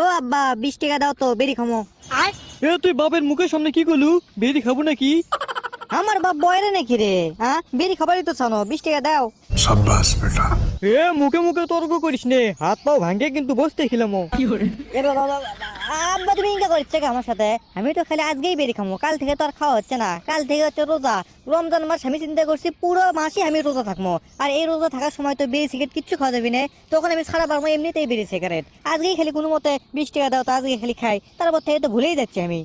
ও আব্বা বিশ টাকা দাও তো বেরি খামো। এ তুই বাপের মুখের সামনে কি করলু? বেরি খাব নাকি? আমার বাপ বয়রে নাকি রে হ্যাঁ বেরি খাবারই তো শোনো বিশ টাকা দাও। সাব্বাস বেটা। এ মুখে মুখে তর্ক করিস নে হাত পাও ভাঙ্গে কিন্তু বসতে খিলাম। কি করে আব্বা তুমি ইনকা করছে কি আমার সাথে? আমি তো খালি আজকেই বেরি খামো কাল থেকে তো আর খাওয়া হচ্ছে না। কাল থেকে হচ্ছে রোজা। রমজান মাস আমি চিন্তা করছি পুরো মাসই আমি রোজা থাকব আর এই রোজা থাকার সময় তো বেরি সিগারেট কিচ্ছু খাওয়া যাবি না। তখন আমি সারা পারব এমনিতেই বেরি সিগারেট। আজকেই খালি কোনো মতে বিশ টাকা দাও তো আজকে খালি খাই। তারপর থেকে তো ভুলেই যাচ্ছি আমি।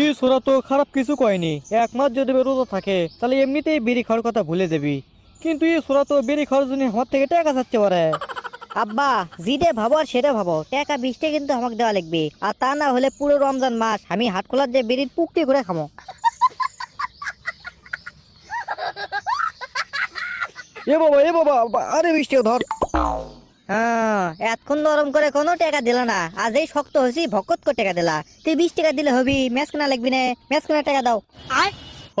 ই সোরা তো খারাপ কিছু কয়নি? এক মাস যদি রোজা থাকে তাহলে এমনিতেই বেরি খাওয়ার কথা ভুলে যাবি। কিন্তু এই সোরা তো বেরি খাওয়ার জন্য আমার থেকে টাকা যাচ্ছে পারে আব্বা যেটা ভাবো আর সেটা ভাবো। টাকা বিশটা কিন্তু আমাকে দেওয়া লাগবে। আর তা না হলে পুরো রমজান মাস আমি হাট খোলার যে বেরির পুকটি করে খামো। এ বাবা এ বাবা আরে বৃষ্টি ধর। হ্যাঁ এতক্ষণ নরম করে কোনো টাকা দিল না। আজই শক্ত হয়েছি ভকত করে টাকা দিলা। তুই বিশ টাকা দিলে হবি ম্যাচ কেনা লাগবি না ম্যাচ কেনা টাকা দাও।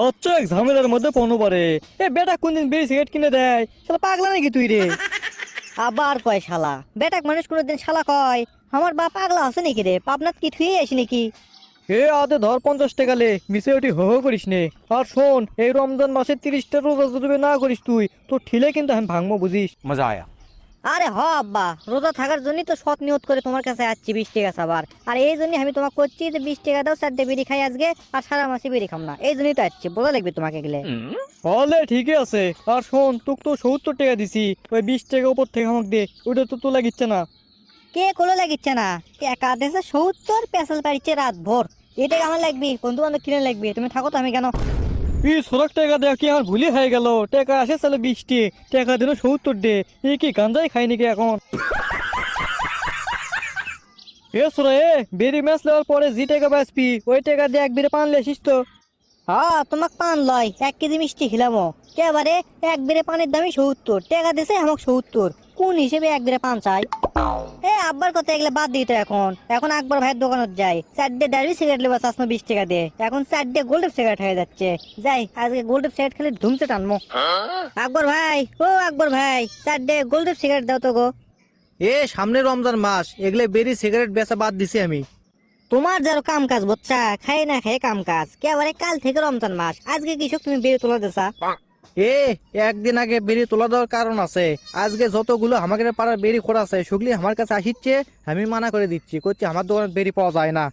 আচ্ছা এক ঝামেলার মধ্যে পৌনো পারে এ বেটা কোনদিন বেরি সিগারেট কিনে দেয়? শালা পাগলা নাকি তুই রে? আবার কয় শালা? বেটাক মানুষ কোনোদিন শালা কয় আমার বাপ আগলা আছে নাকি রে? পাবনাথ কি থুয়ে আসি নাকি? এ আদে ধর পঞ্চাশ টাকা লে মিশে ওটি হো হো করিস নে। আর শোন এই রমজান মাসে তিরিশটা রোজা যদি না করিস তুই তোর ঠিলে কিন্তু আমি ভাঙবো বুঝিস? মজা আয়া। আরে হ আব্বা রোজা থাকার জন্যই তো সৎ নিয়ত করে তোমার কাছে আসছি বিশ টাকা আবার আর এই জন্যই আমি তোমাকে করছি যে বিশ টাকা দাও চারটে বিড়ি খাই আজকে আর সারা মাসে বিড়ি খাম না। এই জন্যই তো আসছি বোঝা লাগবে তোমাকে গেলে হলে ঠিকই আছে। আর শোন তোকে তো সত্তর টাকা দিছি ওই বিশ টাকা উপর থেকে আমাকে দে ওটা তো তো গিচ্ছে না। কে কোলে লাগিচ্ছে না? টাকা দেশে সত্তর পেশাল পাড়িচ্ছে রাত ভোর এটা আমার লাগবে বন্ধু বান্ধব কিনে লাগবে তুমি থাকো তো আমি কেন এই সোরাক টাকা দেওয়া কি আমার ভুলে হয়ে গেল? টাকা আসে তাহলে বৃষ্টি টাকা দিল সত্তর দে। এই কি গাঞ্জাই খাই নাকি এখন? এ সোরা, এ, বেরি ম্যাচ নেওয়ার পরে যে টাকা বাঁচবি। ওই টাকা দিয়ে এক বেড়ে পানলে আসিস তো। হ্যাঁ তোমাক পান লয়। এক কেজি মিষ্টি খিলামো। এবারে এক বেড়ে পানের দামই সত্তর। টাকা দিছে আমাকে সত্তর। কোন হিসেবে এক বেড়ে পান চাই? এ আব্বার কথা এগুলো বাদ দিত এখন। এখন আকবর ভাইয়ের দোকানত যাই। চারটে ডার্বি সিগারেট লেবা চাষনো বিশ টাকা দিয়ে। এখন চারটে গোল্ডেপ সিগারেট হয়ে যাচ্ছে। যাই আজকে গোল্ডেপ সিগারেট খেলে ধুমতে টানমো। আকবর ভাই ও আকবর ভাই চারটে গোল্ডেপ সিগারেট দাও তো গো। এ সামনে রমজান মাস এগুলো বেরি সিগারেট বেচা বাদ দিছি আমি। তোমার যারো কাম কাজ বচ্চা খাই না খাই কাম কাজ কেবারে কাল থেকে রমজান মাস আজকে কৃষক তুমি বেরিয়ে তোলা দেছা এ, একদিন আগে বেরি তোলা দেওয়ার কারণ আছে। আজকে যতগুলো আমাদের পাড়ার বেরি খোড়া আছে, সেগুলি আমার কাছে আসিচ্ছে, আমি মানা করে দিচ্ছি। করছি আমার দোকানে বেরি পাওয়া যায় না।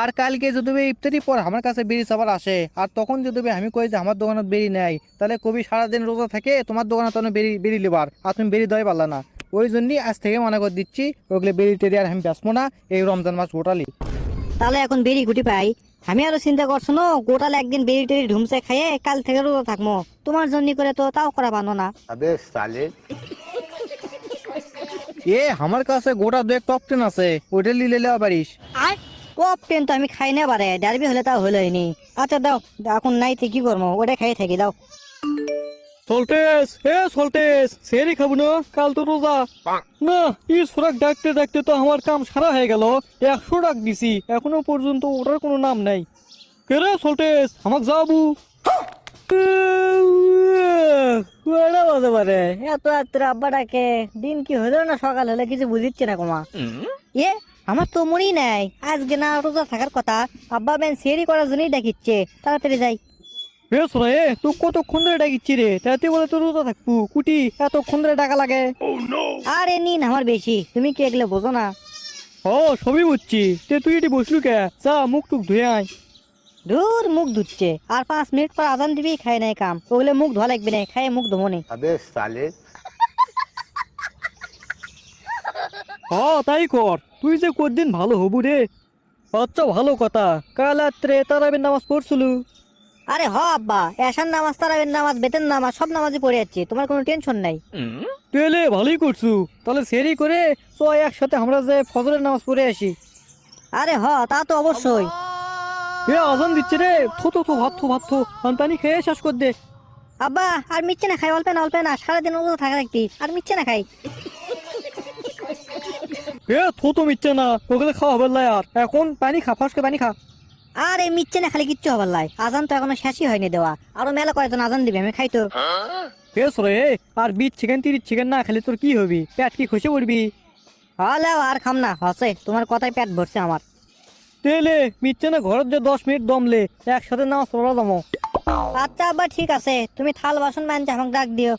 আর কালকে যদি ইফতারি পর আমার কাছে বেরি সাবার আসে, আর তখন যদি আমি কই যে আমার দোকানে বেরি নেয় তাহলে কবি সারাদিন রোজা থাকে, তোমার দোকানে তখন বেরি বেরি লিবার, আর তুমি বেরি দেওয়াই পারলা না। ওই জন্যই আজ থেকে মানা করে দিচ্ছি, ওগুলো বেরি টেরি আর আমি বেচবো না, এই রমজান মাস গোটালি তাহলে এখন বেরি গুটি পাই। আমি আরও চিন্তা করছ নো? গোটাল একদিন বেরি টেরি ঢুমসে খাইয়ে কাল থেকে রোজা থাকব তোমার জন্য করে তো তাও করা বানো না। এ আমার কাছে গোটা দুয়েক টপ আছে। ওইটা লিলে লেওয়া পারিস আর তো আমি খাই না পারে ডারবি হলে তাও হলোই নি। আচ্ছা দাও এখন নাই তো কি করব ওটা খাই থাকি দাও। সল্টেস এ সল্টেস সেরি খাব না কাল তো রোজা। না ই সোরাক ডাকতে ডাকতে তো আমার কাম সারা হয়ে গেল। একশো ডাক দিছি এখনও পর্যন্ত ওটার কোনো নাম নাই। কেরে সল্টেস আমাকে যাবু? ওটা বলতে পারে এত রাত্রে আব্বা ডাকে দিন কি হলো না সকাল হলে কিছু বুঝিচ্ছে না কমা। এ আমার তো মনেই নাই আজকে না রোজা থাকার কথা আব্বা বেন সেরি করার জন্যই ডাকিচ্ছে তাড়াতাড়ি যাই। এ শোনা এ তুই কতক্ষণ ধরে ডাকিচ্ছি রে? তাতে বলে তোর রোজা থাকব। কুটি এতক্ষণ ধরে ডাকা লাগে। oh, আরে নিন আমার বেশি তুমি কি একলে বোঝো না। ও সবই বুঝছি। তে তুই এটি বসলু কে? যা মুখ টুক ধুয়ে আয়। ধুর মুখ ধুচ্ছে আর পাঁচ মিনিট পর আজান দিবি খাই নাই কাম। ওগুলো মুখ ধোয়া লাগবে না খাই মুখ ধোবো নে। সালে। হ তাই কর। তুই যে কদিন ভালো হবু রে? আচ্ছা ভালো কথা। কাল রাত্রে তারাবির নামাজ পড়ছিলু। আরে হ আব্বা এসার নামাজ তারাবের নামাজ বেতের নামাজ সব নামাজই পড়ে যাচ্ছে তোমার কোনো টেনশন নাই। তেলে ভালোই করছু তাহলে সেরি করে চ একসাথে আমরা যে ফজরের নামাজ পড়ে আসি। আরে হ তা তো অবশ্যই। এ আজান দিচ্ছে রে থো তো থো ভাত থো ভাত থো পানি খেয়ে শেষ কর দে। আব্বা আর মিচ্ছে না খাই অল্পে না অল্পে না সারাদিন ওগুলো থাকা রাখতি আর মিচ্ছে না খাই। এ থো তো মিচ্ছে না ওগুলো খাওয়া হবে না আর এখন পানি খা ফসকে পানি খা। আর এই মিচ্ছে না খালি কিচ্ছু হবার লাই। আজান তো এখনও শেষই হয়নি দেওয়া। আরও মেলা কয়েকজন আজান দিবে আমি খাই তো। বেশ রে আর বিশ চিকেন তিরিশ চিকেন না খেলে তোর কি হবি? পেট কি খুশি পড়বি হলে আর খাম না হসে। তোমার কথাই পেট ভরছে আমার। তেলে মিচ্ছে না ঘরের যে দশ মিনিট দমলে একসাথে না চলা দমো। আচ্ছা আব্বা ঠিক আছে। তুমি থাল বাসন মানছে আমাকে ডাক দিও।